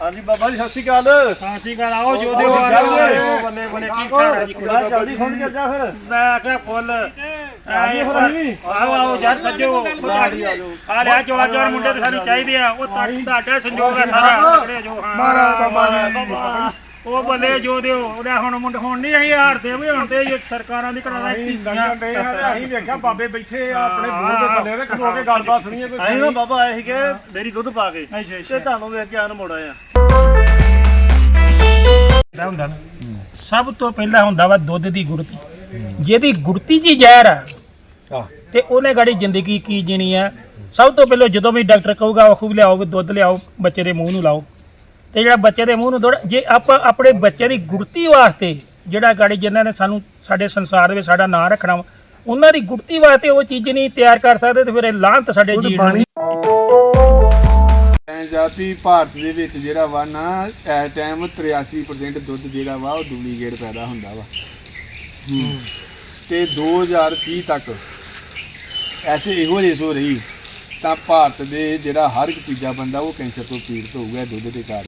ਹਾਂਜੀ ਬਾਬਾ ਜੀ ਸਤਿ ਸ਼੍ਰੀ ਅਕਾਲ। ਸਤਿ ਸ਼੍ਰੀ ਅਕਾਲ ਆਓ ਜੋ ਉਹ ਦਿਓ ਆ ਜਲਦੀ ਜਾਓ ਬੱਲੇ ਬੱਲੇ ਕੀ ਕਰ ਜੀ ਜਾ ਜਲਦੀ ਫੋਨ ਕਰ ਜਾ ਫਿਰ। ਮੈਂ ਆਖਿਆ ਫੁੱਲ। ਆਓ ਆਓ ਯਾਰ ਸੱਜੋ। ਆ ਲਿਆ ਚੋਲਾ ਚੋਰ ਮੁੰਡੇ ਤੇ ਸਾਨੂੰ ਚਾਹੀਦੇ ਆ। ਉਹ ਤੁਹਾਡੀ ਤੁਹਾਡਾ ਸੰਜੋਗ ਆ ਸਾਰਾ। ਪਕੜੇ ਜੋ। ਹਾਂ ਬਾਬਾ ਉਹ ਬੱਲੇ ਜੋ ਦਿਓ। ਉਹਦਾ ਹੁਣ ਮੁੰਡੇ ਹੁਣ ਨਹੀਂ ਅਸੀਂ ਹਾਰਦੇ ਵੀ ਹੁਣ ਤੇ ਇਹ ਸਰਕਾਰਾਂ ਦੀ ਕਰਾਣਾ ਕੀਸੀਆਂ ਅਸੀਂ ਵੇਖਿਆ ਬਾਬੇ ਬੈਠੇ ਆ ਆਪਣੇ ਬੂਹੇ ਦੇ ਥੱਲੇ ਤੇ ਖਲੋ ਕੇ ਗੱਲਬਾਤ ਸੁਣੀਏ ਕੋਈ ਅਸੀਂ ਨਾ ਬਾਬਾ ਆਏ ਸੀਗੇ ਡੇਰੀ ਦੁੱਧ ਪਾ ਕੇ। ਤੇ ਤੁਹਾਨੂੰ ਵੇਖ ਕੇ ਆਨ ਮੋੜ ਆਇਆ ਹੁੰਦਾ ਨਾ। ਸਭ ਤੋਂ ਪਹਿਲਾਂ ਹੁੰਦਾ ਵਾ ਦੁੱਧ ਦੀ ਗੁੜਤੀ। ਜਿਹਦੀ ਗੁੜਤੀ ਜੀ ਜ਼ਹਿਰ ਆ ਤੇ ਉਹਨੇ ਗਾੜੀ ਜ਼ਿੰਦਗੀ ਕੀ ਜੀਣੀ ਆ ਸਭ ਤੋਂ ਪਹਿਲਾਂ ਜਦੋਂ ਵੀ ਡਾਕਟਰ ਕਹੂਗਾ ਉਹ ਖੂਬ ਲਿਆਓ ਦੁੱਧ ਲਿਆਓ ਬੱਚੇ ਦੇ ਮੂੰਹ ਨੂੰ ਲਾਓ। ਤੇ ਜਿਹੜਾ ਬੱਚੇ ਦੇ ਮੂੰਹ ਨੂੰ ਦੁੱਧ ਜੇ ਆਪਾਂ ਆਪਣੇ ਬੱਚੇ ਦੀ ਗੁੜਤੀ ਵਾਸਤੇ ਜਿਹੜਾ ਗਾੜੀ ਜਿਨ੍ਹਾਂ ਨੇ ਸਾਨੂੰ ਸਾਡੇ ਸੰਸਾਰ ਵਿੱਚ ਸਾਡਾ ਨਾਂ ਰੱਖਣਾ ਵਾ, ਉਹਨਾਂ ਦੀ ਗੁੜਤੀ ਵਾਸਤੇ ਉਹ ਚੀਜ਼ ਨਹੀਂ ਤਿਆਰ ਕਰ ਸਕਦੇ ਤੇ ਫਿਰ ਇਹ ਲਾਹਨਤ ਸਾਡੇ ਜੀਣ ਨੂੰ ਜਾਤੀ ਭਾਰਤ ਦੇ ਵਿੱਚ ਜਿਹੜਾ ਵਾ ਨਾ ਐ ਟਾਈਮ 83% ਦੁੱਧ ਜਿਹੜਾ ਵਾ ਉਹ ਡੁਪਲੀਕੇਟ ਪੈਦਾ ਹੁੰਦਾ ਵਾ। ਤੇ 2030 ਤੱਕ ਐਸੇ ਇਹੋ ਜਿਹੀ ਹੋ ਰਹੀ ਤਾਂ ਭਾਰਤ ਦੇ ਜਿਹੜਾ ਹਰ ਇੱਕ ਤੀਜਾ ਬੰਦਾ ਉਹ ਕੈਂਸਰ ਤੋਂ ਪੀੜਤ ਹੋਊਗਾ ਦੁੱਧ ਦੇ ਕਾਰਨ।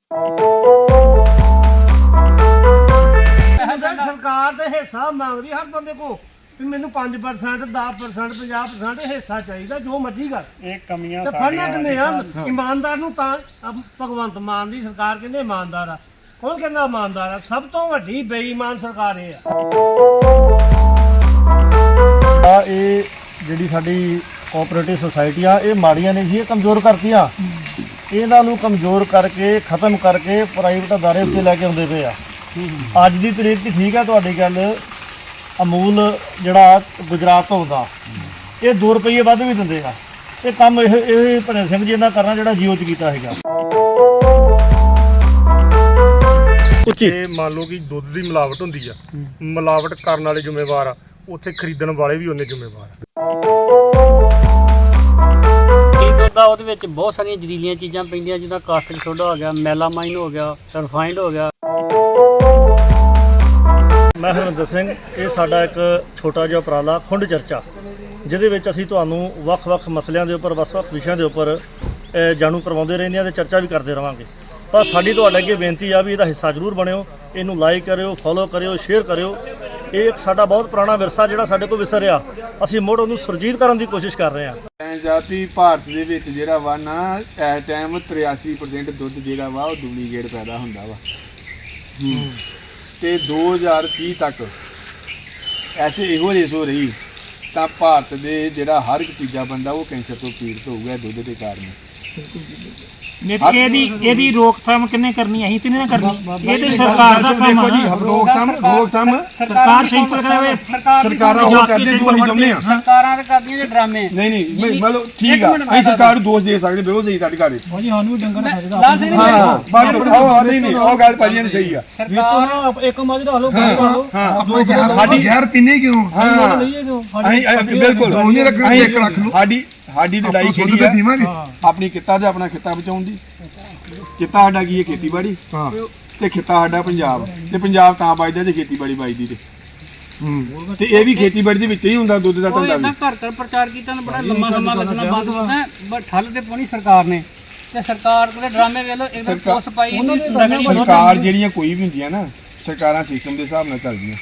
ਸਰਕਾਰ ਤੇ ਹਿੱਸਾ ਮੰਗਦੀ ਹਰ ਬੰਦੇ ਕੋ ਵੀ ਮੈਨੂੰ 5% 10% 50% ਹਿੱਸਾ ਚਾਹੀਦਾ ਜੋ ਮਰਜ਼ੀ ਕਰ। ਇਹ ਕਮੀਆਂ ਤੇ ਫੜਨਾ ਕਿੰਨੇ ਆ? ਇਮਾਨਦਾਰ ਨੂੰ ਤਾਂ ਭਗਵੰਤ ਮਾਨ ਦੀ ਸਰਕਾਰ ਕਹਿੰਦੇ ਇਮਾਨਦਾਰ ਆ। ਕੌਣ ਕਹਿੰਦਾ ਇਮਾਨਦਾਰ ਆ? ਸਭ ਤੋਂ ਵੱਡੀ ਬੇਈਮਾਨ ਸਰਕਾਰ ਇਹ ਆ। ਆ ਇਹ ਜਿਹੜੀ ਸਾਡੀ ਕੋਆਪਰੇਟਿਵ ਸੁਸਾਇਟੀ ਆ ਇਹ ਮਾੜੀਆਂ ਨੇ ਜੀ ਇਹ ਕਮਜ਼ੋਰ ਕਰਤੀਆਂ। ਇਹਨਾਂ ਨੂੰ ਕਮਜ਼ੋਰ ਕਰਕੇ ਖਤਮ ਕਰਕੇ ਪ੍ਰਾਈਵੇਟ ਅਦਾਰੇ ਉੱਤੇ ਲੈ ਕੇ ਆਉਂਦੇ ਪਏ ਆ। ਅੱਜ ਦੀ ਤਰੀਕ 'ਚ ਠੀਕ ਆ ਤੁਹਾਡੀ ਗੱਲ। ਅਮੂਲ ਜਿਹੜਾ ਗੁਜਰਾਤ ਤੋਂ ਆਉਂਦਾ ਇਹ 2 ਰੁਪਏ ਵੱਧ ਵੀ ਦਿੰਦੇ ਆ। ਇਹ ਕੰਮ ਇਹ ਇਹ ਭਜਨ ਸਿੰਘ ਜੀ ਇਹਨਾਂ ਕਰਨਾ ਜਿਹੜਾ ਜੀਓ ਚ ਕੀਤਾ ਹੈਗਾ। ਉੱਚੀ। ਇਹ ਮੰਨ ਲਓ ਕਿ ਦੁੱਧ ਦੀ ਮਿਲਾਵਟ ਹੁੰਦੀ ਆ ਮਿਲਾਵਟ ਕਰਨ ਵਾਲੇ ਜ਼ਿੰਮੇਵਾਰ ਆ ਉੱਥੇ ਖਰੀਦਣ ਵਾਲੇ ਵੀ ਉਹਨੇ ਜ਼ਿੰਮੇਵਾਰ ਆ। ਇਹ ਉਹਦੇ ਵਿੱਚ ਬਹੁਤ ਸਾਰੀਆਂ ਜ਼ਹਿਰੀਲੀਆਂ ਚੀਜ਼ਾਂ ਪੈਂਦੀਆਂ, ਜਿੱਦਾਂ ਕਾਸਟਿਕ ਸੋਡਾ ਹੋ ਗਿਆ, ਮੈਲਾਮਾਈਨ ਹੋ ਗਿਆ ਰਿਫਾਈਨਡ ਹੋ ਗਿਆ। ਮੈਂ ਹਰਿੰਦਰ ਸਿੰਘ, ਇਹ ਸਾਡਾ ਇੱਕ ਛੋਟਾ ਜਿਹਾ ਉਪਰਾਲਾ, ਖੁੰਡ ਚਰਚਾ, ਜਿਹਦੇ ਵਿੱਚ ਅਸੀਂ ਤੁਹਾਨੂੰ ਵੱਖ-ਵੱਖ ਮਸਲਿਆਂ ਦੇ ਉੱਪਰ, ਵੱਖ-ਵੱਖ ਵਿਸ਼ਿਆਂ ਦੇ ਉੱਪਰ ਜਾਣੂ ਕਰਵਾਉਂਦੇ ਰਹਿੰਦੇ ਹਾਂ ਤੇ ਚਰਚਾ ਵੀ ਕਰਦੇ ਰਵਾਂਗੇ। ਪਰ ਸਾਡੀ ਤੁਹਾਡੇ ਅੱਗੇ ਬੇਨਤੀ ਆ ਵੀ ਇਹਦਾ ਹਿੱਸਾ ਜ਼ਰੂਰ ਬਣਿਓ, ਇਹਨੂੰ ਲਾਈਕ ਕਰਿਓ ਫੋਲੋ ਕਰਿਓ ਸ਼ੇਅਰ ਕਰਿਓ। ਇਹ ਇੱਕ ਸਾਡਾ ਬਹੁਤ ਪੁਰਾਣਾ ਵਿਰਸਾ, ਜਿਹੜਾ ਸਾਡੇ ਕੋਲ ਵਿਸਰਿਆ। ਅਸੀਂ ਮੁੜ ਉਹਨੂੰ ਸੁਰਜੀਤ ਕਰਨ ਦੀ ਕੋਸ਼ਿਸ਼ ਕਰ ਰਹੇ ਹਾਂ। ਐ ਜਾਤੀ ਭਾਰਤ ਦੇ ਵਿੱਚ ਜਿਹੜਾ ਵਾ ਨਾ ਐ ਟਾਈਮ 83% ਦੁੱਧ ਜਿਹੜਾ ਵਾ ਉਹ ਡੁਪਲੀਕੇਟ ਪੈਦਾ ਹੁੰਦਾ ਵਾ। ਤੇ 2030 ਤੱਕ ਐਸੇ ਇਹੋ ਜਿਹੀ ਹੋ ਰਹੀ, ਤਾਂ ਭਾਰਤ ਦੇ ਜਿਹੜਾ ਹਰ ਇੱਕ ਤੀਜਾ ਬੰਦਾ ਉਹ ਕੈਂਸਰ ਤੋਂ ਪੀੜਤ ਹੋਊਗਾ ਦੁੱਧ ਦੇ ਕਾਰਨ। ਨਹੀਂ ਤੇ ਇਹਦੀ ਇਹਦੀ ਰੋਕਥਾਮ ਕਿੰਨੇ ਕਰਨੀ ਅਸੀਂ ਤੇ ਨਹੀਂ ਨਾ ਕਰਨੀ। ਇਹ ਤੇ ਸਰਕਾਰ ਦਾ ਕੰਮ ਆ। ਨਾ। ਰੋਕਥਾਮ ਰੋਕਥਾਮ ਸਰਕਾਰ ਸਿੰਪਲ ਕਰੇ ਸਰਕਾਰਾਂ ਉਹ ਕਰਦੇ ਜੋ ਅਸੀਂ ਚਾਹੁੰਦੇ ਆ। ਸਰਕਾਰਾਂ ਤੇ ਕਰਦੀਆਂ ਜੇ ਡਰਾਮੇ। ਨਹੀਂ ਨਹੀਂ ਮਤਲਬ ਠੀਕ ਆ। ਅਸੀਂ ਸਰਕਾਰ ਨੂੰ ਦੋਸ਼ ਦੇ ਸਕਦੇ ਬਿਲਕੁਲ ਸਹੀ ਤੁਹਾਡੀ ਗੱਲ ਭਾਜੀ ਸਾਨੂੰ ਵੀ ਡੰਗਰ ਸਿੰਘ ਹਾਂ ਹਾਂ ਬਾਕੀ ਉਹ ਨਹੀਂ ਨਹੀਂ ਉਹ ਗੱਲ ਭਾਜੀ ਦੀ ਸਹੀ ਆ। ਸਰਕਾਰ ਇੱਕ ਮੱਝ ਦਾ ਹਲੋ ਕਰੋ ਹਾਂ ਸਾਡੀ ਯਾਰ ਪੀਨੇ ਕਿਉਂ? ਹਾਂ। ਅਸੀਂ ਬਿਲਕੁਲ ਦੋਨੇ ਰੱਖਣਾ ਤੇ ਇੱਕ ਰੱਖ ਲਓ। ਸਾਡੀ ਸਾਡੀ ਲੜਾਈ ਕਿਹੜੀ ਪੀਵਾਂਗੇ। ਆਪਣੀ ਕਿੱਤਾ ਤੇ ਆਪਣਾ ਖਿੱਤਾ ਬਚਾਉਣ ਦੀ ਕਿੱਤਾ ਸਾਡਾ ਕੀ ਹੈ? ਖੇਤੀਬਾੜੀ। ਹਾਂ। ਤੇ ਖਿੱਤਾ ਸਾਡਾ ਪੰਜਾਬ। ਤੇ ਪੰਜਾਬ ਤਾਂ ਵੱਜਦਾ ਜੇ ਖੇਤੀਬਾੜੀ ਵੱਜਦੀ ਤੇ। ਹੂੰ। ਤੇ ਇਹ ਵੀ ਖੇਤੀਬਾੜੀ ਦੇ ਵਿੱਚ ਹੀ ਹੁੰਦਾ ਦੁੱਧ ਦਾ ਉਹ ਧੰਦਾ ਵੀ। ਘਰ ਘਰ ਪ੍ਰਚਾਰ ਕੀਤਾ ਨਾ ਬੜਾ ਲੰਮਾ ਸਮਾਂ ਲੱਗਣਾ ਬੰਦ ਕੀਤਾ ਬਟ ਠੱਲ ਤੇ ਪਾਉਣੀ ਸਰਕਾਰ ਨੇ। ਤੇ ਸਰਕਾਰ ਕੋਲੇ ਡਰਾਮੇ ਵੇਖ ਲਓ ਇੱਕਦਮ ਪੋਸਟ ਪਾਈ ਸਰਕਾਰ ਜਿਹੜੀਆਂ ਕੋਈ ਵੀ ਹੁੰਦੀਆਂ ਨਾ ਸਰਕਾਰਾਂ ਸਿਸਟਮ ਦੇ ਹਿਸਾਬ ਨਾਲ ਚੱਲਦੀਆਂ।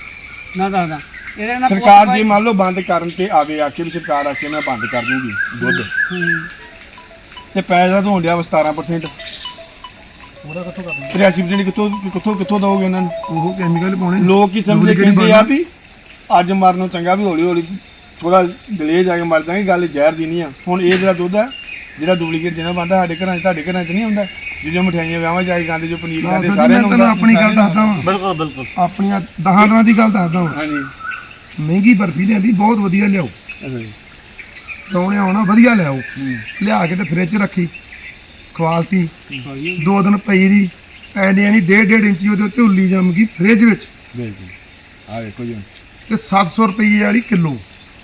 ਨਾ ਦੱਸਦਾ। ਇਹਦੇ ਨਾਲ ਸਰਕਾਰ ਜੇ ਮੰਨ ਲਓ ਬੰਦ ਕਰਨ ਤੇ ਆਵੇ ਆ ਕੇ ਵੀ ਸਰਕਾਰ ਆ ਕੇ ਮੈਂ ਬੰਦ ਕਰ ਦੂੰਗੀ ਦੁੱਧ। ਤੇ ਪੈਸਾ ਤਾਂ ਵਾ 17% ਪੂਰਾ ਕਿੱਥੋਂ ਕਰਨਾ? 83% ਕਿੱਥੋਂ ਕਿੱਥੋਂ ਕਿੱਥੋਂ ਦਓਗੇ ਉਹਨਾਂ ਨੂੰ? ਉਹ ਕੈਮੀਕਲ ਪਾਉਣੇ। ਲੋਕ ਕੀ ਸਮਝਦੇ ਕਹਿੰਦੇ ਆ। ਵੀ ਅੱਜ ਮਰਨੋਂ ਚੰਗਾ ਵੀ ਹੌਲੀ ਹੌਲੀ ਥੋੜਾ ਡਿਲੇ ਜਾ ਕੇ ਮਰ ਜਾਵਾਂਗੇ ਗੱਲ ਜ਼ਹਿਰ ਦੀ ਨਹੀਂ ਆ। ਹੁਣ ਇਹ ਜਿਹੜਾ ਦੁੱਧ ਆ ਜਿਹੜਾ ਡੁਪਲੀਕੇਟ ਜਿਹਨਾਂ ਬੰਦਾ ਸਾਡੇ ਘਰਾਂ 'ਚ ਤੁਹਾਡੇ ਘਰਾਂ 'ਚ ਨਹੀਂ ਹੁੰਦਾ? ਜਿਹੜੀਆਂ ਮਠਿਆਈਆਂ ਵਿਆਹਾਂ ਜਾ ਕੇ ਖਾਂਦੇ ਜੋ ਪਨੀਰ ਖਾਂਦੇ ਸਾਰਿਆਂ ਨੂੰ ਹੁੰਦਾ ਆਪਣੀ ਗੱਲ ਦੱਸਦਾ ਵਾਂ। ਬਿਲਕੁਲ ਬਿਲਕੁਲ। ਆਪਣੀਆਂ ਦਹਾਂ ਤਰ੍ਹਾਂ ਦੀ ਗੱਲ ਦੱਸਦਾ ਵਾਂ। ਹਾਂਜੀ। ਮਹਿੰਗੀ ਬਰਫੀ ਲਿਆਂਦੀ ਬਹੁਤ ਵਧੀਆ ਲਿਆਓ। ਸੋਹਣੇ ਆਉਣਾ ਵਧੀਆ ਲਿਆਓ। ਲਿਆ ਕੇ ਤੇ ਫ੍ਰਿਜ 'ਚ ਰੱਖੀ ਖਵਾਲਤੀ। ਦੋ ਦਿਨ ਪਈ ਦੀ ਐਨੇ ਐਨੀ ਡੇਢ ਡੇਢ ਇੰਚੀ ਉਹਦੇ ਉੱਤੇ ਉੱਲੀ ਜੰਮ ਗਈ ਫ੍ਰਿਜ ਵਿੱਚ। ਬਿਲਕੁਲ। ਆ ਵੇਖੋ ਜੀ ਤੇ 700 ਰੁਪਏ ਵਾਲੀ ਕਿਲੋ।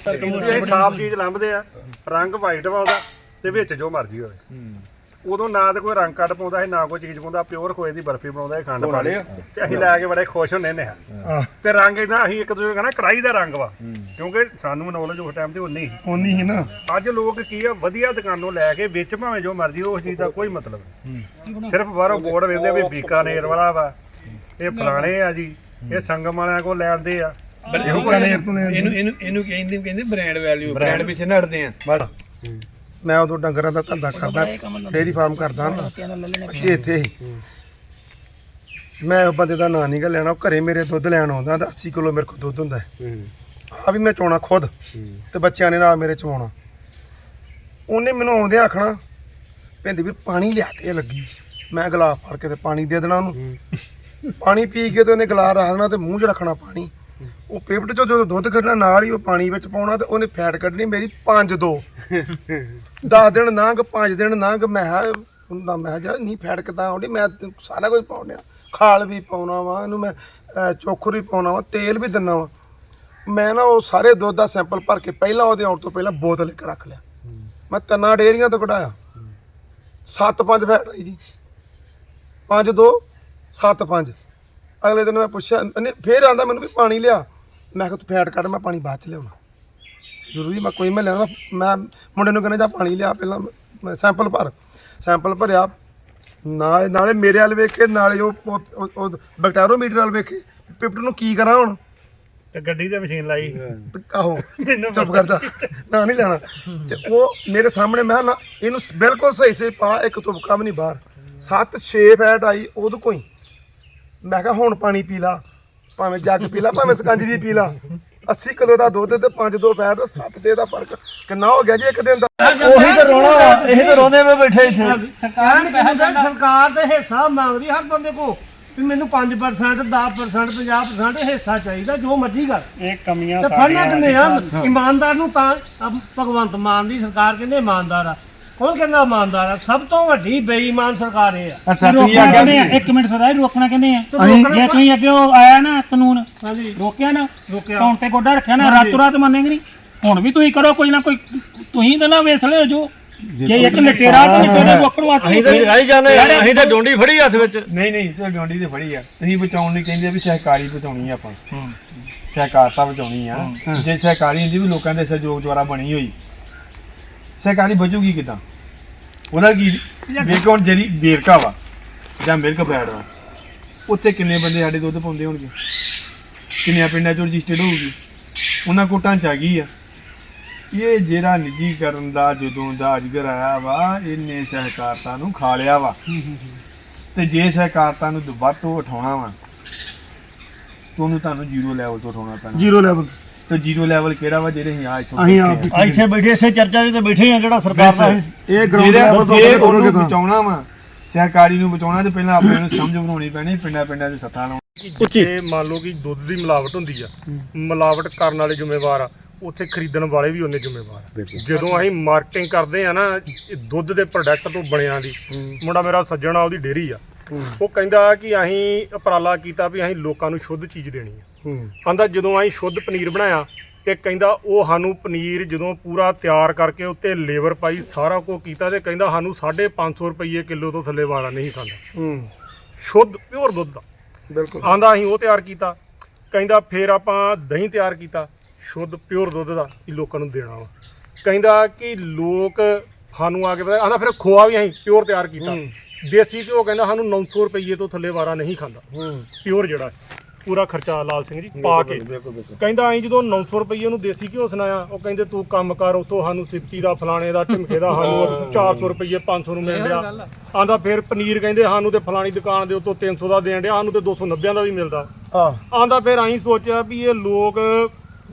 ਇਹ ਸਾਫ਼ ਚੀਜ਼ ਲੰਬਦੇ ਆ ਰੰਗ ਵਾਈਟ ਵਾ ਉਹਦਾ ਤੇ ਵਿੱਚ ਜੋ ਮਰਜ਼ੀ ਹੋਵੇ। ਉਦੋਂ ਨਾ ਤੇ ਕੋਈ ਰੰਗ ਕੱਢ ਪਾਉਂਦਾ ਸੀ ਨਾ ਕੋਈ ਚੀਜ਼ ਪਾਉਂਦਾ ਪਿਓਰ ਖੋਏ ਦੀ ਬਰਫੀ ਬਣਾਉਂਦਾ ਸੀ ਖੰਡ ਪਾ ਤੇ ਅਸੀਂ ਲੈ ਕੇ ਬੜੇ ਖੁਸ਼ ਹੁੰਦੇ ਨੇ ਤੇ ਰੰਗ ਇਹਦਾ ਅਸੀਂ ਇੱਕ ਦੂਜੇ ਨੂੰ ਕਹਿੰਦਾ ਕੜਾਈ ਦਾ ਰੰਗ ਵਾ। ਕਿਉਂਕਿ ਸਾਨੂੰ ਨੌਲੇਜ ਉਸ ਟਾਈਮ ਤੇ ਉਨੀ ਉਨੀ ਹੀ ਨਾ। ਅੱਜ ਲੋਕ ਕੀ ਆ ਵਧੀਆ ਦੁਕਾਨੋਂ ਲੈ ਕੇ ਵਿੱਚ ਭਾਵੇਂ ਜੋ ਮਰਜ਼ੀ ਉਸ ਚੀਜ਼ ਦਾ ਕੋਈ ਮਤਲਬ ਨਹੀਂ। ਸਿਰਫ ਬਾਹਰੋਂ ਬੋਰਡ ਵੇਂਦੇ ਵੀ ਬੀਕਾਨੇਰ ਵਾਲਾ ਵਾ। ਇਹ ਫਲਾਣੇ ਆ ਜੀ ਇਹ ਸੰਗਮ ਵਾਲਿਆਂ ਕੋਲ ਲੈਂਦੇ ਆ। ਇਹਨੂੰ ਇਹਨੂੰ ਇਹਨੂੰ ਕਹਿੰਦੇ ਕਹਿੰਦੇ ਬ੍ਰਾਂਡ ਵੈਲਿਊ ਬ੍ਰਾਂਡ ਪਿੱਛੇ ਨੜਦੇ ਆ। ਬਸ। ਮੈਂ ਉਦੋਂ ਡੰਗਰਾਂ ਦਾ ਧੰਦਾ ਕਰਦਾ ਡੇਅਰੀ ਫਾਰਮ ਕਰਦਾ ਬੱਚੇ ਇੱਥੇ ਹੀ ਮੈਂ ਉਹ ਬੰਦੇ ਦਾ ਨਾਂ ਨਹੀਂ ਗਾ ਲੈਣਾ ਉਹ ਘਰੇ ਮੇਰੇ ਦੁੱਧ ਲੈਣ ਆਉਂਦਾ ਤਾਂ 80 ਕਿਲੋ ਮੇਰੇ ਕੋਲ ਦੁੱਧ ਹੁੰਦਾ। ਆ ਵੀ ਮੈਂ ਚੋਣਾ ਖੁਦ ਤੇ ਬੱਚਿਆਂ ਨੇ ਨਾਲ ਮੇਰੇ ਚਵਾਉਣਾ। ਉਹਨੇ ਮੈਨੂੰ ਆਉਂਦੇ ਆਖਣਾ ਭਿੰਦੀ ਵੀ ਪਾਣੀ ਲਿਆ ਕੇ ਲੱਗੀ ਮੈਂ ਗਲਾਸ ਫੜ ਕੇ ਤੇ ਪਾਣੀ ਦੇ ਦੇਣਾ ਉਹਨੂੰ। ਪਾਣੀ ਪੀ ਕੇ ਤੇ ਉਹਨੇ ਗਲਾਸ ਰੱਖ ਦੇਣਾ ਤੇ ਮੂੰਹ 'ਚ ਰੱਖਣਾ ਪਾਣੀ। ਉਹ ਪੇਪਟ 'ਚੋਂ ਜਦੋਂ ਦੁੱਧ ਕੱਢਣਾ, ਨਾਲ ਹੀ ਉਹ ਪਾਣੀ ਵਿੱਚ ਪਾਉਣਾ ਤੇ ਉਹਨੇ ਫੈਟ ਕੱਢਣੀ ਮੇਰੀ 5 2 10 ਦਿਨ ਲੰਘ 5 ਦਿਨ ਲੰਘ, ਮੈਂ ਕਿਹਾ, ਹੁੰਦਾ, ਮੈਂ ਕਿਹਾ ਨਹੀਂ ਫੈਟ ਕਿਦਾਂ ਆਉਂਦੀ? ਮੈਂ ਸਾਰਾ ਕੁਝ ਪਾਉਣਿਆ ਖਾਲ ਵੀ ਪਾਉਣਾ ਵਾ, ਇਹਨੂੰ ਮੈਂ ਚੋਖਰ ਵੀ ਪਾਉਣਾ ਵਾ, ਤੇਲ ਵੀ ਦਿੰਨਾ ਵਾ। ਮੈਂ ਨਾ ਉਹ ਸਾਰੇ ਦੁੱਧ ਦਾ ਸੈਂਪਲ ਭਰ ਕੇ ਪਹਿਲਾਂ ਉਹਦੇ ਆਉਣ ਤੋਂ ਪਹਿਲਾਂ ਬੋਤਲ ਇੱਕ ਰੱਖ ਲਿਆ। ਮੈਂ ਤਿੰਨਾਂ ਡੇਅਰੀਆਂ ਤੋਂ ਕਢਾਇਆ। 7-5 ਫੈਟ ਆਈ ਜੀ। 5-2 7-5 ਅਗਲੇ ਦਿਨ ਮੈਂ ਪੁੱਛਿਆ ਇਹਨੇ ਫੇਰ ਆਂਦਾ ਮੈਨੂੰ ਵੀ ਪਾਣੀ ਲਿਆ। ਮੈਂ ਕਿਹਾ ਤੂੰ ਫੈਟ ਕੱਢ ਮੈਂ ਪਾਣੀ ਬਾਅਦ ਚ ਲਿਆਉਣਾ। ਜ਼ਰੂਰੀ ਮੈਂ ਕੋਈ ਮੈਂ ਲਿਆਉਣਾ ਮੈਂ ਮੁੰਡੇ ਨੂੰ ਕਹਿੰਦਾ ਜਾ ਪਾਣੀ ਲਿਆ ਪਹਿਲਾਂ ਸੈਂਪਲ ਭਰ। ਸੈਂਪਲ ਭਰਿਆ ਨਾਲ ਨਾਲੇ ਮੇਰੇ ਵੱਲ ਵੇਖੇ ਨਾਲੇ ਉਹ ਉਹ- ਬੈਕਟੀਰੀਓਮੀਟਰ ਵੱਲ ਵੇਖੇ ਪਿਪਟ ਨੂੰ ਕੀ ਕਰਾਂ ਹੁਣ? ਤੇ ਗੱਡੀ ਤੇ ਮਸ਼ੀਨ ਲਾਈ। ਆਹੋ ਚੁੱਪ ਕਰ ਜਾ ਨਾ ਨਹੀਂ ਲੈਣਾ। ਤੇ ਉਹ ਮੇਰੇ ਸਾਹਮਣੇ ਮੈਂ ਨਾ ਇਹਨੂੰ ਬਿਲਕੁਲ ਸਹੀ ਸਹੀ ਪਾ ਇੱਕ ਤੁਪਕਾ ਵੀ ਨਹੀਂ ਬਾਹਰ। 7 6 ਫੈਟ ਆਈ ਉਹਦੇ ਕੋਈ ਮੈਂ ਕਿਹਾ ਹੁਣ ਪਾਣੀ ਪੀ ਲਾ ਭਾਵੇਂ ਜੱਗ ਪੀ ਲਾ ਭਾਵੇਂ ਸਕੰਜਵੀ ਪੀ ਲਾ। 80 ਕਿਲੋ ਦਾ ਦੁੱਧ ਤੇ 5 2 ਫੈਟ 7 6 ਦਾ ਫ਼ਰਕ ਕਿੰਨਾ ਹੋ ਗਿਆ ਜੀ ਇੱਕ ਦਿਨ ਦਾ? ਉਹੀ ਤਾਂ ਰੋਣਾ ਵਾ ਇਹ ਤਾਂ ਰੋਂਦੇ ਵੇ ਬੈਠੇ ਇੱਥੇ। ਸਰਕਾਰ ਨੇ ਕਹਿੰਦਾ ਸਰਕਾਰ ਤੇ ਹਿੱਸਾ ਮੰਗਦੀ ਹਰ ਬੰਦੇ ਕੋ ਵੀ ਮੈਨੂੰ 5% 10% 50% ਹਿੱਸਾ ਚਾਹੀਦਾ ਜੋ ਮਰਜ਼ੀ ਕਰ। ਇਹ ਕਮੀਆਂ ਤੇ ਫੜਨਾ ਕਿੰਨੇ ਆ? ਇਮਾਨਦਾਰ ਨੂੰ ਤਾਂ ਭਗਵੰਤ ਮਾਨ ਦੀ ਸਰਕਾਰ ਕਹਿੰਦੇ ਇਮਾਨਦਾਰ ਆ। ਕੌਣ ਕਹਿੰਦਾ ਇਮਾਨਦਾਰ ਆ। ਸਭ ਤੋਂ ਵੱਡੀ ਬੇਈਮਾਨ ਸਰਕਾਰ ਇਹ ਆ। ਅੱਛਾ ਤੁਸੀਂ ਰੋਕਣਾ ਕਹਿੰਦੇ ਆ ਇੱਕ ਮਿੰਟ ਸਦਾ ਰੋਕਣਾ ਕਹਿੰਦੇ ਆ। ਅਸੀਂ- ਜੇ ਤੁਸੀਂ ਅੱਗੇ ਉਹ ਆਇਆ ਨਾ ਕਾਨੂੰਨ ਹਾਂਜੀ। ਰੋਕਿਆ ਨਾ ਰੋਕਿਆ। ਕੌਣ ਤੇ ਗੋਡਾ ਰੱਖਿਆ ਨਾ ਰਾਤੋਂ ਰਾਤ ਮੰਨੇਗੇ ਨਹੀਂ ਹੁਣ ਵੀ ਤੁਸੀਂ ਕਰੋ ਕੋਈ ਨਾ ਕੋਈ ਤੁਸੀਂ ਤਾਂ ਨਾ ਵੇਸ ਲਿਓ ਜੋ। ਜੇ ਇੱਕ ਲਟੇਰਾ ਤੇ ਲਟੇਰਾ ਰੋਕਣ ਵਾਸਤੇ ਅਸੀਂ ਤਾਂ ਲਗਾਈ ਜਾਂਦੇ ਆ ਅਸੀਂ ਤਾਂ ਡੋਂਡੀ ਫੜੀ ਹੱਥ ਵਿੱਚ। ਨਹੀਂ ਨਹੀਂ ਤੇ ਡੋਂਡੀ ਤੇ ਫੜੀ ਆ। ਤੁਸੀਂ ਬਚਾਉਣ ਲਈ ਕਹਿੰਦੇ ਆ ਵੀ ਸਹਿਕਾਰੀ ਬਚਾਉਣੀ ਆ ਆਪਾਂ। ਸਹਿਕਾਰਤਾ ਬਚਾਉਣੀ ਆ। ਜੇ ਸਹਿਕਾਰੀ ਹੁੰਦੀ ਵੀ ਲੋਕਾਂ ਦੇ ਸਹਿਯੋਗ ਦੁਆਰਾ ਬਣੀ ਹੋਈ ਸਹਿਕਾਰੀ ਬਚੂਗੀ ਕਿਦਾਂ ਉਹਦਾ ਕੀ ਹੁਣ ਜਿਹੜੀ ਵੇਰਕਾ ਵਾ ਜਾਂ ਮਿਲਕ ਬੈਡ ਵਾ ਉੱਥੇ ਕਿੰਨੇ ਬੰਦੇ ਸਾਡੇ ਦੁੱਧ ਪਾਉਂਦੇ ਹੋਣਗੇ? ਕਿੰਨਿਆਂ ਪਿੰਡਾਂ ਚੋਂ ਰਜਿਸਟਰਡ ਹੋਊਗੀ? ਉਹਨਾਂ ਕੋਲ ਢਾਂਚਾ ਕੀ ਆ। ਇਹ ਜਿਹੜਾ ਨਿੱਜੀਕਰਨ ਦਾ ਜਦੋਂ ਦਾ ਅਜਗਰ ਆਇਆ ਵਾ ਇਹਨੇ ਸਹਿਕਾਰਤਾ ਨੂੰ ਖਾ ਲਿਆ ਵਾ। ਤੇ ਜੇ ਸਹਿਕਾਰਤਾ ਨੂੰ ਦੁਬਾਰਾ ਤੋਂ ਉਠਾਉਣਾ ਵਾ ਤਾਂ ਉਹਨੂੰ ਤੁਹਾਨੂੰ ਜ਼ੀਰੋ ਲੈਵਲ ਤੋਂ ਉਠਾਉਣਾ ਪੈਣਾ। ਜ਼ੀਰੋ ਲੈਵਲ ਤੇ ਜ਼ੀਰੋ ਲੈਵਲ ਕਿਹੜਾ ਵਾ ਜਿਹੜੇ ਅਸੀਂ ਆ ਇੱਥੋਂ ਅਸੀਂ ਆਪ ਆ। ਇੱਥੇ ਬੈਠੇ ਇਸੇ ਚਰਚਾ ਵਿੱਚ ਤੇ ਬੈਠੇ ਆ ਜਿਹੜਾ ਸਰਕਾਰ ਦਾ ਅਸੀਂ ਇਹ ਗਰਾਊਂਡ ਲੈਵਲ ਤੋਂ ਉਹਨੂੰ ਬਚਾਉਣਾ ਵਾ ਸਹਿਕਾਰੀ ਨੂੰ ਬਚਾਉਣਾ ਤੇ ਪਹਿਲਾਂ ਆਪਣੇ ਨੂੰ ਸਮਝ ਬਣਾਉਣੀ ਪੈਣੀ ਪਿੰਡਾਂ ਪਿੰਡਾਂ ਦੇ ਸੱਥਾਂ ਲਾਉਣ ਜੇ ਮੰਨ ਲਓ ਕਿ ਦੁੱਧ ਦੀ ਮਿਲਾਵਟ ਹੁੰਦੀ ਆ ਮਿਲਾਵਟ ਕਰਨ ਵਾਲੇ ਜ਼ਿੰਮੇਵਾਰ ਆ ਉੱਥੇ ਖਰੀਦਣ ਵਾਲੇ ਵੀ ਉਹਨੇ ਜ਼ਿੰਮੇਵਾਰ ਆ। ਜਦੋਂ ਅਸੀਂ ਮਾਰਕੀਟਿੰਗ ਕਰਦੇ ਆ ਨਾ ਇਹ ਦੁੱਧ ਦੇ ਪ੍ਰੋਡਕਟ ਤੋਂ ਬਣਿਆਂ ਦੀ ਮੁੰਡਾ ਮੇਰਾ ਸੱਜਣ ਆ ਉਹਦੀ ਡੇਅਰੀ ਆ। ਉਹ ਕਹਿੰਦਾ ਕਿ ਅਸੀਂ ਉਪਰਾਲਾ ਕੀਤਾ ਵੀ ਅਸੀਂ ਲੋਕਾਂ ਨੂੰ ਸ਼ੁੱਧ ਚੀਜ਼ ਦੇਣੀ ਆ। ਆਂਦਾ ਜਦੋਂ ਅਸੀਂ ਸ਼ੁੱਧ ਪਨੀਰ ਬਣਾਇਆ ਤੇ ਕਹਿੰਦਾ ਉਹ ਸਾਨੂੰ ਪਨੀਰ ਜਦੋਂ ਪੂਰਾ ਤਿਆਰ ਕਰਕੇ ਉੱਤੇ ਲੇਬਰ ਪਾਈ ਸਾਰਾ ਕੁਝ ਕੀਤਾ ਤੇ ਕਹਿੰਦਾ ਸਾਨੂੰ 550 ਰੁਪਏ ਕਿਲੋ ਤੋਂ ਥੱਲੇ ਵਾਲਾ ਨਹੀਂ ਖਾਂਦਾ। ਹੂੰ। ਸ਼ੁੱਧ ਪਿਓਰ ਦੁੱਧ ਦਾ। ਬਿਲਕੁਲ। ਆਂਦਾ ਅਸੀਂ ਉਹ ਤਿਆਰ ਕੀਤਾ ਕਹਿੰਦਾ ਫਿਰ ਆਪਾਂ ਦਹੀਂ ਤਿਆਰ ਕੀਤਾ ਸ਼ੁੱਧ ਪਿਓਰ ਦੁੱਧ ਦਾ ਕਿ ਲੋਕਾਂ ਨੂੰ ਦੇਣਾ ਵਾ। ਕਹਿੰਦਾ ਕਿ ਲੋਕ ਸਾਨੂੰ ਆ ਕੇ ਪਤਾ ਆਂਦਾ ਫਿਰ ਖੋਆ ਵੀ ਅਸੀਂ ਪਿਓਰ ਤਿਆਰ ਕੀਤਾ। ਦੇਸੀ ਘਿਓ ਕਹਿੰਦਾ ਸਾਨੂੰ 900 ਰੁਪਏ ਤੋਂ ਥੱਲੇ ਵਾਰਾ ਨਹੀਂ ਖਾਂਦਾ। ਪਿਓਰ ਜਿਹੜਾ ਪੂਰਾ ਖਰਚਾ ਲਾਲ ਸਿੰਘ ਜੀ ਪਾ ਕੇ। ਕਹਿੰਦਾ ਅਸੀਂ ਜਦੋਂ 900 ਰੁਪਏ ਨੂੰ ਦੇਸੀ ਘਿਓ ਸੁਣਾਇਆ ਉਹ ਕਹਿੰਦੇ ਤੂੰ ਕੰਮ ਕਰ ਉਤੋਂ ਸਾਨੂੰ ਸਿਫਤੀ ਦਾ ਫਲਾਣੇ ਦਾ ਢਿਮਕੇ ਦਾ ਸਾਨੂੰ 400 ਰੁਪਏ 500 ਨੂੰ ਮਿਲ ਰਿਹਾ ਆਂਦਾ ਫਿਰ ਪਨੀਰ ਕਹਿੰਦੇ ਸਾਨੂੰ ਤੇ ਫਲਾਣੀ ਦੁਕਾਨ ਦੇ ਉਤੋਂ 300 ਦਾ ਦੇਣ ਡਿਆ ਸਾਨੂੰ ਤੇ 290 ਦਾ ਵੀ ਮਿਲਦਾ। ਆ ਆਂਦਾ ਫਿਰ ਅਸੀਂ ਸੋਚਿਆ ਵੀ ਇਹ ਲੋਕ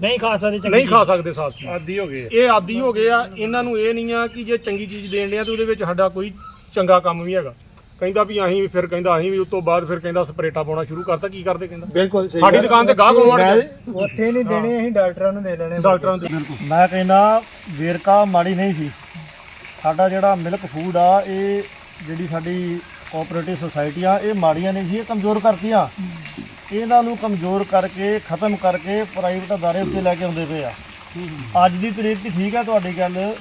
ਨਹੀਂ ਖਾ ਸਕਦੇ ਚੰਗੀ ਨਹੀਂ ਖਾ ਸਕਦੇ ਸਾਫ਼ ਚੀਜ਼। ਆਦੀ ਹੋ ਗਏ। ਇਹ ਆਦੀ ਹੋ ਗਏ ਆ ਇਹਨਾਂ ਨੂੰ ਇਹ ਨਹੀਂ ਆ ਕਿ ਜੇ ਚੰਗੀ ਚੀਜ਼ ਦੇਣ ਡਿਆ ਤੇ ਉਹਦੇ ਵਿੱਚ ਸਾਡਾ ਕੋਈ ਚੰਗਾ ਕੰਮ ਵੀ ਹੈਗਾ। ਕਹਿੰਦਾ ਵੀ ਅਸੀਂ ਵੀ ਫਿਰ ਕਹਿੰਦਾ ਅਸੀਂ ਵੀ ਉਸ ਤੋਂ ਬਾਅਦ ਫਿਰ ਕਹਿੰਦਾ ਸਪਰੇਟਾ ਪਾਉਣਾ ਸ਼ੁਰੂ ਕਰਤਾ ਕੀ ਕਰਦੇ ਕਹਿੰਦਾ? ਬਿਲਕੁਲ ਸਹੀ ਸਾਡੀ ਦੁਕਾਨ ਤੇ ਗਾਹਕ ਆਉਣ ਉੱਥੇ ਨਹੀਂ ਦੇਣੇ ਅਸੀਂ ਡਾਕਟਰਾਂ ਨੂੰ ਦੇ ਲੈਣੇ। ਡਾਕਟਰਾਂ ਦੇ ਮੈਂ ਕਹਿੰਦਾ ਵੇਰਕਾ ਮਾੜੀ ਨਹੀਂ ਸੀ। ਸਾਡਾ ਜਿਹੜਾ ਮਿਲਕ ਫੂਡ ਆ ਇਹ ਜਿਹੜੀ ਸਾਡੀ ਕੋਆਪਰੇਟਿਵ ਸੁਸਾਇਟੀ ਆ ਇਹ ਮਾੜੀਆਂ ਨਹੀਂ ਸੀ ਇਹ ਕਮਜ਼ੋਰ ਕਰਤੀਆਂ। ਇਹਨਾਂ ਨੂੰ ਕਮਜ਼ੋਰ ਕਰਕੇ ਖਤਮ ਕਰਕੇ ਪ੍ਰਾਈਵੇਟ ਅਦਾਰੇ ਉੱਤੇ ਲੈ ਕੇ ਆਉਂਦੇ ਪਏ ਆ। ਅੱਜ ਦੀ ਤਰੀਕ ਤੇ ਠੀਕ ਆ ਤੁਹਾਡੀ ਗੱਲ।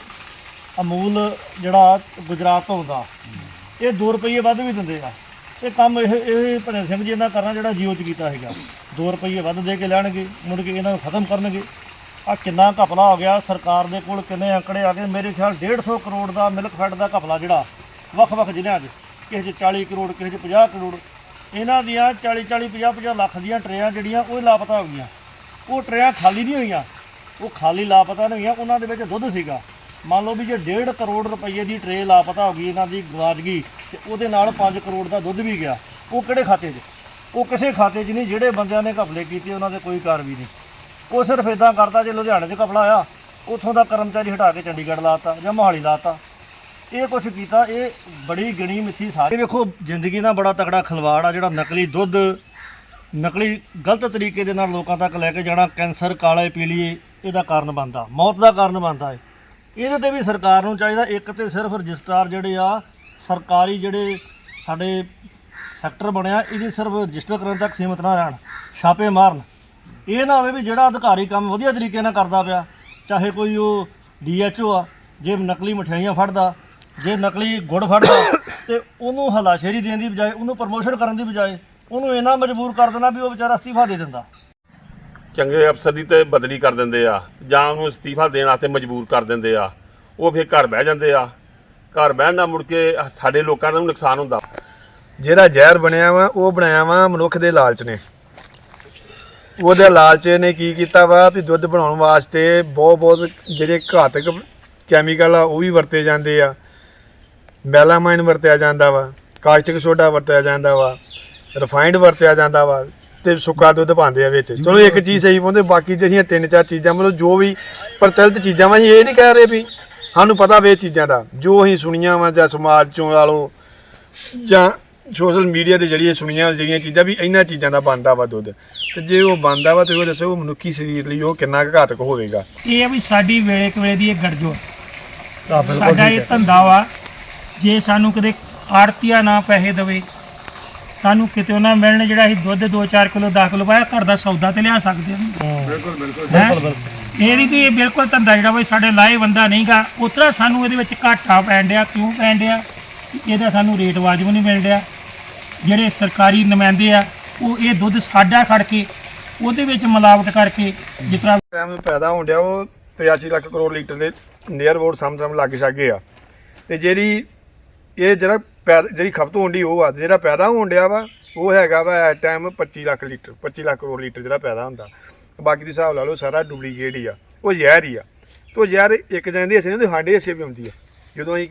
ਅਮੂਲ ਜਿਹੜਾ ਗੁਜਰਾਤ ਤੋਂ ਆਉਂਦਾ। ਇਹ 2 ਰੁਪਏ ਵੱਧ ਵੀ ਦਿੰਦੇ ਆ। ਇਹ ਕੰਮ ਇਹ ਇਹ ਭਜਨ ਸਿੰਘ ਜੀ ਇਹਨਾਂ ਕਰਨਾ ਜਿਹੜਾ ਜੀਓ ਚ ਕੀਤਾ ਹੈਗਾ 2 ਰੁਪਏ ਵੱਧ ਦੇ ਕੇ ਲੈਣਗੇ, ਮੁੜ ਕੇ ਇਹਨਾਂ ਨੂੰ ਖਤਮ ਕਰਨਗੇ। ਆ ਕਿੰਨਾ ਘਪਲਾ ਹੋ ਗਿਆ, ਸਰਕਾਰ ਦੇ ਕੋਲ ਕਿੰਨੇ ਅੰਕੜੇ ਆ ਗਏ। ਮੇਰੇ ਖਿਆਲ 150 ਕਰੋੜ ਦਾ ਮਿਲਕ ਫੈਡ ਦਾ ਘਪਲਾ ਜਿਹੜਾ, ਵੱਖ-ਵੱਖ ਜ਼ਿਲ੍ਹਿਆਂ 'ਚ। ਕਿਸੇ 'ਚ 40 ਕਰੋੜ, ਕਿਸੇ 'ਚ 50 ਕਰੋੜ। ਇਹਨਾਂ ਦੀਆਂ 40 40 50 50 ਲੱਖ ਦੀਆਂ ਟਰੇਆਂ ਜਿਹੜੀਆਂ, ਉਹ ਲਾਪਤਾ ਹੋ ਗਈਆਂ। ਉਹ ਟਰੇਆਂ ਖਾਲੀ ਨਹੀਂ ਹੋਈਆਂ। ਉਹ ਖਾਲੀ ਲਾਪਤਾ ਨਹੀਂ ਹੋਈਆਂ, ਉਹਨਾਂ ਦੇ ਵਿੱਚ ਦੁੱਧ ਸੀਗਾ। ਮੰਨ ਲਓ ਵੀ ਜੇ 1.5 ਕਰੋੜ ਰੁਪਏ ਦੀ ਟਰੇ ਲਾਪਤਾ ਹੋ ਗਈ ਇਹਨਾਂ ਦੀ ਗਵਾਚ ਗਈ ਤੇ ਉਹਦੇ ਨਾਲ 5 ਕਰੋੜ ਦਾ ਦੁੱਧ ਵੀ ਗਿਆ, ਉਹ ਕਿਹੜੇ ਖਾਤੇ 'ਚ? ਉਹ ਕਿਸੇ ਖਾਤੇ 'ਚ ਨਹੀਂ, ਜਿਹੜੇ ਬੰਦਿਆਂ ਨੇ ਘਪਲੇ ਕੀਤੇ, ਉਹਨਾਂ ਦੇ ਕੋਈ ਕਾਰਵਾਈ ਨਹੀਂ। ਉਹ ਸਿਰਫ ਇਦਾਂ ਕਰਦਾ ਜੇ ਲੁਧਿਆਣੇ 'ਚ ਘਪਲਾ ਆਇਆ ਉੱਥੋਂ ਦਾ ਕਰਮਚਾਰੀ ਹਟਾ ਕੇ ਚੰਡੀਗੜ੍ਹ ਲਾਤਾ ਜਾਂ ਮੋਹਾਲੀ ਲਾਤਾ ਇਹ ਕੁਛ ਕੀਤਾ, ਇਹ ਬੜੀ ਗਿਣੀ ਮਿੱਥੀ ਸਾਰੀ ਵੇਖੋ, ਜ਼ਿੰਦਗੀ ਦਾ ਬੜਾ ਤਕੜਾ ਖਿਲਵਾੜ ਆ, ਜਿਹੜਾ ਨਕਲੀ ਦੁੱਧ, ਨਕਲੀ ਗਲਤ ਤਰੀਕੇ ਦੇ ਨਾਲ ਲੋਕਾਂ ਤੱਕ ਲੈ ਕੇ ਜਾਣਾ, ਕੈਂਸਰ, ਕਾਲੇ, ਪੀਲੀਏ, ਇਹਦਾ ਕਾਰਨ ਬਣਦਾ। ਮੌਤ ਦਾ ਕਾਰਨ ਬਣਦਾ ਹੈ ਇਹਦੇ ਤੇ ਵੀ ਸਰਕਾਰ ਨੂੰ ਚਾਹੀਦਾ, ਇੱਕ ਤੇ ਸਿਰਫ ਰਜਿਸਟਰਾਰ ਜਿਹੜੇ ਆ, ਸਰਕਾਰੀ ਜਿਹੜੇ ਸਾਡੇ ਸੈਕਟਰ ਬਣਿਆ ਇਹਦੀ ਸਿਰਫ ਰਜਿਸਟਰ ਕਰਨ ਤੱਕ ਸੀਮਤ ਨਾ ਰਹਿਣ, ਛਾਪੇ ਮਾਰਨ। ਇਹ ਨਾ ਹੋਵੇ ਵੀ ਜਿਹੜਾ ਅਧਿਕਾਰੀ ਕੰਮ ਵਧੀਆ ਤਰੀਕੇ ਨਾਲ ਕਰਦਾ ਪਿਆ, ਚਾਹੇ ਕੋਈ ਉਹ ਡੀਐਚਓ ਆ, ਜੇ ਨਕਲੀ ਮਠਿਆਈਆਂ ਫੜਦਾ, ਜੇ ਨਕਲੀ ਗੁੜ ਫੜਦਾ, ਤੇ ਉਹਨੂੰ ਹਲਾਸ਼ੇਰੀ ਦੇਣ ਦੀ ਬਜਾਏ, ਉਹਨੂੰ ਪ੍ਰਮੋਸ਼ਨ ਕਰਨ ਦੀ ਬਜਾਏ, ਉਹਨੂੰ ਇਹਨਾਂ ਮਜਬੂਰ ਕਰ ਦੇਣਾ ਵੀ ਉਹ ਵਿਚਾਰਾ ਅਸਤੀਫਾ ਦੇ ਦਿੰਦਾ। ਚੰਗੇ ਅਫਸਰ ਦੀ ਤੇ ਬਦਲੀ ਕਰ ਦਿੰਦੇ ਆ, ਜਾਂ ਉਹਨੂੰ ਅਸਤੀਫਾ ਦੇਣ ਵਾਸਤੇ ਮਜਬੂਰ ਕਰ ਦਿੰਦੇ ਆ, ਉਹ ਫਿਰ ਘਰ ਬਹਿ ਜਾਂਦੇ ਆ। ਘਰ ਬਹਿਣ ਨਾਲ ਮੁੜ ਕੇ ਸਾਡੇ ਲੋਕਾਂ ਨੂੰ ਨੁਕਸਾਨ ਹੁੰਦਾ। ਜਿਹੜਾ ਜ਼ਹਿਰ ਬਣਿਆ ਵਾ, ਉਹ ਬਣਾਇਆ ਵਾ ਮਨੁੱਖ ਦੇ ਲਾਲਚ ਨੇ। ਉਹਦੇ ਲਾਲਚ ਨੇ ਕੀ ਕੀਤਾ ਵਾ ਵੀ ਦੁੱਧ ਬਣਾਉਣ ਵਾਸਤੇ ਬਹੁਤ ਬਹੁਤ ਜਿਹੜੇ ਘਾਤਕ ਕੈਮੀਕਲ ਆ, ਉਹ ਵੀ ਵਰਤੇ ਜਾਂਦੇ ਆ। ਮੈਲਾਮਾਈਨ ਵਰਤਿਆ ਜਾਂਦਾ ਵਾ ਕਾਸਟਿਕ ਸੋਡਾ ਵਰਤਿਆ ਜਾਂਦਾ ਵਾ ਰਿਫਾਈਨਡ ਵਰਤਿਆ ਜਾਂਦਾ ਵਾ। ਤੇ ਸੁੱਕਾ ਦੁੱਧ ਪਾਉਂਦੇ ਆ ਵਿੱਚ। ਚਲੋ ਇੱਕ ਚੀਜ਼ ਸਹੀ ਪਾਉਂਦੇ ਬਾਕੀ ਜਿਹੜੀਆਂ ਤਿੰਨ ਚਾਰ ਚੀਜ਼ਾਂ ਮਤਲਬ ਜੋ ਵੀ ਪ੍ਰਚਲਿਤ ਚੀਜ਼ਾਂ ਵਾ ਅਸੀਂ ਇਹ ਨਹੀਂ ਕਹਿ ਰਹੇ ਵੀ ਸਾਨੂੰ ਪਤਾ ਵੇ ਚੀਜ਼ਾਂ ਦਾ। ਜੋ ਅਸੀਂ ਸੁਣੀਆਂ ਵਾ ਜਾਂ ਸਮਾਜ ਚੋਂ ਲਾ ਲਓ ਜਾਂ ਸੋਸ਼ਲ ਮੀਡੀਆ ਤੇ ਜਿਹੜੀਆਂ ਸੁਣੀਆਂ ਜਿਹੜੀਆਂ ਚੀਜ਼ਾਂ ਵੀ ਇਹਨਾਂ ਚੀਜ਼ਾਂ ਦਾ ਬਣਦਾ ਵਾ ਦੁੱਧ। ਤੇ ਜੇ ਉਹ ਬਣਦਾ ਵਾ ਤੇ ਉਹ ਦੱਸੋ ਉਹ ਮਨੁੱਖੀ ਸਰੀਰ ਲਈ ਉਹ ਕਿੰਨਾ ਕੁ ਘਾਤਕ ਹੋਵੇਗਾ। ਇਹ ਆ ਵੀ ਸਾਡੀ ਵੇਲੇ ਕੁ ਵੇਲੇ ਦੀ ਇਹ ਗੜਜੋ ਸਾਡਾ ਇਹ ਧੰਦਾ ਵਾ ਜੇ ਸਾਨੂੰ ਕਦੇ ਆੜਤੀਆ ਨਾ ਪੈਸੇ ਦੇਵੇ ਸਾਨੂੰ ਕਿਤੇ ਨਾ ਮਿਲਣ ਜਿਹੜਾ ਅਸੀਂ ਦੁੱਧ 2-4 ਕਿਲੋ 10 ਕਿਲੋ ਪਾਇਆ ਘਰ ਦਾ ਸੌਦਾ ਤੇ ਲਿਆ ਸਕਦੇ ਹਾਂ। ਬਿਲਕੁਲ ਬਿਲਕੁਲ। ਇਹ ਨਹੀਂ ਵੀ ਇਹ ਬਿਲਕੁਲ ਧੰਦਾ ਜਿਹੜਾ ਵੀ ਸਾਡੇ ਲਾਏ ਬੰਦਾ ਨਹੀਂਗਾ ਉਤਰਾ ਸਾਨੂੰ ਇਹਦੇ ਵਿੱਚ ਘਾਟਾ ਪੈਣ ਡਿਆ ਕਿਉਂ ਪੈਣ ਡਿਆ? ਇਹਦਾ ਸਾਨੂੰ ਰੇਟ ਵਾਜਬ ਨਹੀਂ ਮਿਲ ਡਿਆ ਜਿਹੜੇ ਸਰਕਾਰੀ ਨੁਮਾਇੰਦੇ ਆ ਉਹ ਇਹ ਦੁੱਧ ਸਾਡਾ ਖੜ ਕੇ ਉਹਦੇ ਵਿੱਚ ਮਿਲਾਵਟ ਕਰਕੇ ਜਿਸ ਤਰ੍ਹਾਂ ਟਾਈਮ ਪੈਦਾ ਹੋਣ ਡਿਆ ਉਹ 83 ਲੱਖ ਕਰੋੜ ਲੀਟਰ ਦੇ ਨੀਅਰ ਅਬਾਊਟ ਸਮ ਸਮ ਲੱਗ ਛਾਗੇ ਆ। ਤੇ ਜਿਹੜੀ ਇਹ ਜਿਹੜਾ ਪੈਦਾ ਜਿਹੜੀ ਖਪਤ ਹੋਣ ਦੀ ਉਹ ਆ ਜਿਹੜਾ ਪੈਦਾ ਹੋਣ ਡਿਆ ਵਾ, ਉਹ ਹੈਗਾ ਵਾ at time 25 lakh litre 25 lakh crore litre ਜਿਹੜਾ ਪੈਦਾ ਹੁੰਦਾ। ਬਾਕੀ ਦੇ ਹਿਸਾਬ ਲਾ ਲਓ, ਸਾਰਾ ਡੁਪਲੀਕੇਟ ਹੀ ਆ। ਉਹ ਜ਼ਹਿਰ ਹੀ ਆ। ਤੇ ਉਹ ਜ਼ਹਿਰ ਇੱਕ ਦਿਨ ਦੇ ਹਿੱਸੇ ਨਹੀਂ ਹੁੰਦੀ ਸਾਡੇ ਹਿੱਸੇ ਵੀ ਆਉਂਦੀ ਆ। ਜਦੋਂ ਅਸੀਂ